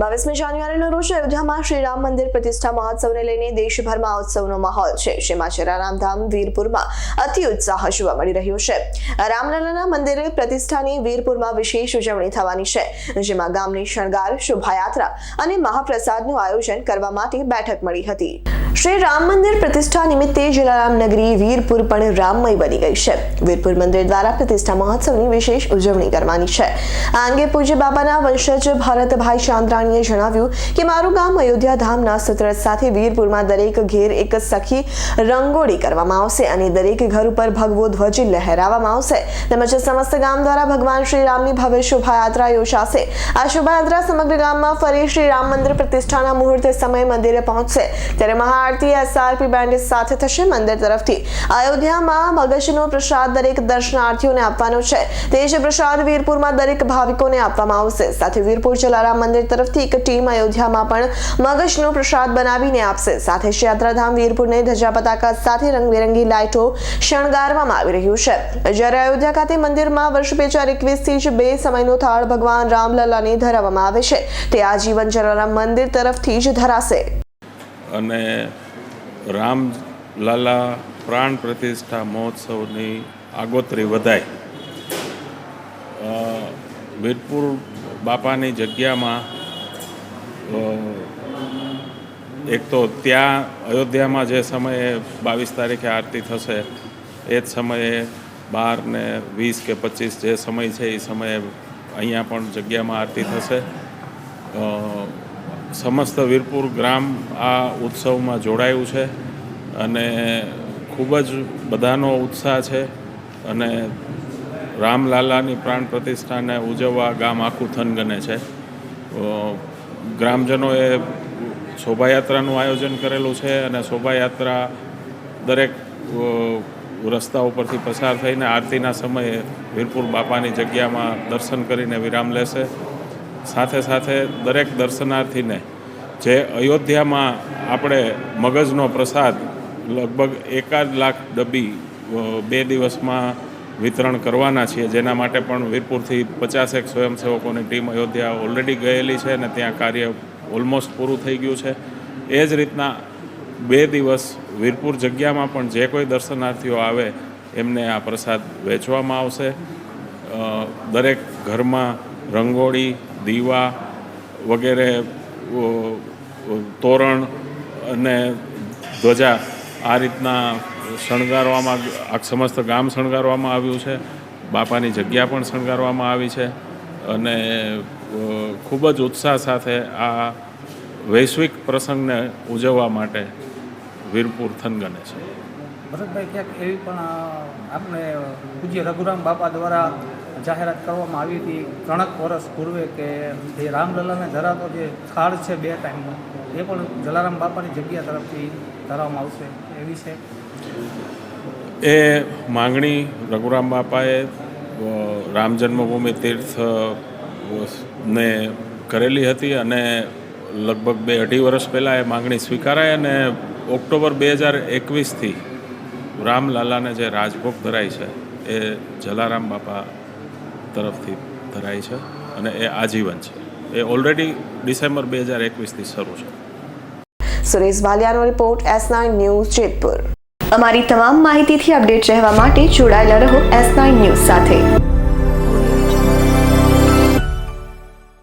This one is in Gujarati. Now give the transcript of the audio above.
બાવીસમી જાન્યુઆરીનો રોજ અયોધ્યામાં શ્રી રામ મંદિર પ્રતિષ્ઠા મહોત્સવને લઈને દેશભરમાં ઉત્સવનો માહોલ છે. જેમાં જલારામ ધામ વીરપુરમાં અતિ ઉત્સાહ જોવા મળી રહ્યો છે. રામલલાના મંદિરે પ્રતિષ્ઠાની વીરપુરમાં વિશેષ ઉજવણી થવાની છે. જેમાં ગામની શણગાર, શોભાયાત્રા અને મહાપ્રસાદનું આયોજન કરવા માટે બેઠક મળી હતી. શ્રી રામ મંદિર પ્રતિષ્ઠા નિમિત્તે જલારામ નગરી વીરપુર પણ રામમય બની ગઈ છે. વીરપુર મંદિર દ્વારા પ્રતિષ્ઠા મહોત્સવની વિશેષ ઉજવણી કરવાની છે. આ અંગે પૂજ્ય બાબાના વંશજ ભરતભાઈ ચાંદ્રાણીએ જણાવ્યું કે, મારું ગામ અયોધ્યા ધામના સૂત્ર સાથે વીરપુરમાં દરેક ઘેર એક સખી રંગોળી કરવામાં આવશે અને દરેક ઘર ઉપર ભગવો ધ્વજ લહેરાવવામાં આવશે. તેમજ સમસ્ત ગામ દ્વારા ભગવાન શ્રી રામની ભવ્ય શોભાયાત્રા યોજાશે. આ શોભાયાત્રા સમગ્ર ગામમાં ફરી શ્રી રામ મંદિર પ્રતિષ્ઠાના મુહૂર્તે સમય મંદિરે પહોંચશે. ત્યારે મહાઆરતી એસઆરપી બેન્ડ સાથે થશે મંદિર તરફથી. અયોધ્યામાં મગજનો પ્રસાદ દરેક દર્શનાર્થીઓને આપવાનો છે. તે જ પ્રસાદ વીરપુરમાં દરેક ભાવિકોને આપવામાં આવશે. સાથે વીરપુર જલારામ મંદિર તરફથી એક ટીમ અયોધ્યામાં પણ મગજનો પ્રસાદ બનાવીને આપશે. સાથે જ યાત્રાધામ વીરપુરને ધજા પતાકા સાથે રંગબેરંગી લાઇટો શણગારવામાં આવી રહ્યું છે. જ્યારે અયોધ્યા ખાતે મંદિરમાં વર્ષ બે હજાર એકવીસથી જ બે સમયનો થાળ ભગવાન રામલલાને ધરાવવામાં આવે છે. તે આજીવન જલારામ મંદિર તરફથી જ ધરાશે. અને રામલાલા પ્રાણ પ્રતિષ્ઠા મહોત્સવની આગોતરી વધાય વીરપુર બાપાની જગ્યામાં એક તો ત્યાં અયોધ્યામાં જે સમયે બાવીસ તારીખે આરતી થશે, એ જ સમયે બાર ને વીસ કે પચીસ જે સમય છે એ સમયે અહીંયા પણ જગ્યામાં આરતી થશે. સમસ્ત વીરપુર ગ્રામ આ ઉત્સવમાં જોડાયું છે અને ખૂબ જ બધાનો ઉત્સાહ છે અને રામલાલાની પ્રાણ પ્રતિષ્ઠાને ઉજવવા ગામ આખું થનગને છે. ગ્રામજનોએ શોભાયાત્રાનું આયોજન કરેલું છે અને શોભાયાત્રા દરેક રસ્તા ઉપરથી પસાર થઈને આરતીના સમયે વીરપુર બાપાની જગ્યામાં દર્શન કરીને વિરામ લેશે. સાથે સાથે દરેક દર્શનાર્થીને જે અયોધ્યામાં આપણે મગજનો પ્રસાદ લગભગ એકાદ લાખ ડબ્બી બે દિવસમાં વિતરણ કરવાના છીએ, જેના માટે પણ વીરપુરથી પચાસેક સ્વયંસેવકોની ટીમ અયોધ્યા ઓલરેડી ગયેલી છે અને ત્યાં કાર્ય ઓલમોસ્ટ પૂરું થઈ ગયું છે. એ જ રીતના બે દિવસ વીરપુર જગ્યામાં પણ જે કોઈ દર્શનાર્થીઓ આવે, એમને આ પ્રસાદ વેચવામાં આવશે. દરેક ઘરમાં રંગોળી દીવા વગેરે તોરણ અને ધ્વજા આ રીતના શણગારવામાં સમસ્ત ગામ શણગારવામાં આવ્યું છે. બાપાની જગ્યા પણ શણગારવામાં આવી છે અને ખૂબ જ ઉત્સાહ સાથે આ વૈશ્વિક પ્રસંગને ઉજવવા માટે વીરપુર થનગને છે. ભરતભાઈ, ક્યાંક એવી પણ આપણે પૂજ્ય રઘુરામ બાપા દ્વારા જાહેરાત કરવામાં આવી હતી ત્રણેક વર્ષ પૂર્વે કે જે રામલલાને ધરાતો જે થાળ છે બે ટાઈમનો, એ પણ જલારામ બાપાની જગ્યા તરફથી ધરાવવામાં આવશે. એ વિશે? એ માંગણી રઘુરામ બાપાએ રામ જન્મભૂમિ તીર્થ ને કરેલી હતી અને લગભગ બે અઢી વર્ષ પહેલાં એ માંગણી સ્વીકારાય અને ઓક્ટોબર બે હજાર એકવીસથી રામલાલાને જે રાજભોગ ધરાય છે, એ જલારામ બાપા તરફથી ધરાય છે અને એ આજીવન છે. એ ઓલરેડી ડિસેમ્બર બે હજાર એકવીસથી શરૂ છે. Suresh ભાલિયાનો report S nine news Jetpur. અમારી તમામ માહિતીથી અપડેટ રહેવા માટે જોડાયેલા રહો એસ નાઇન ન્યૂઝ સાથે.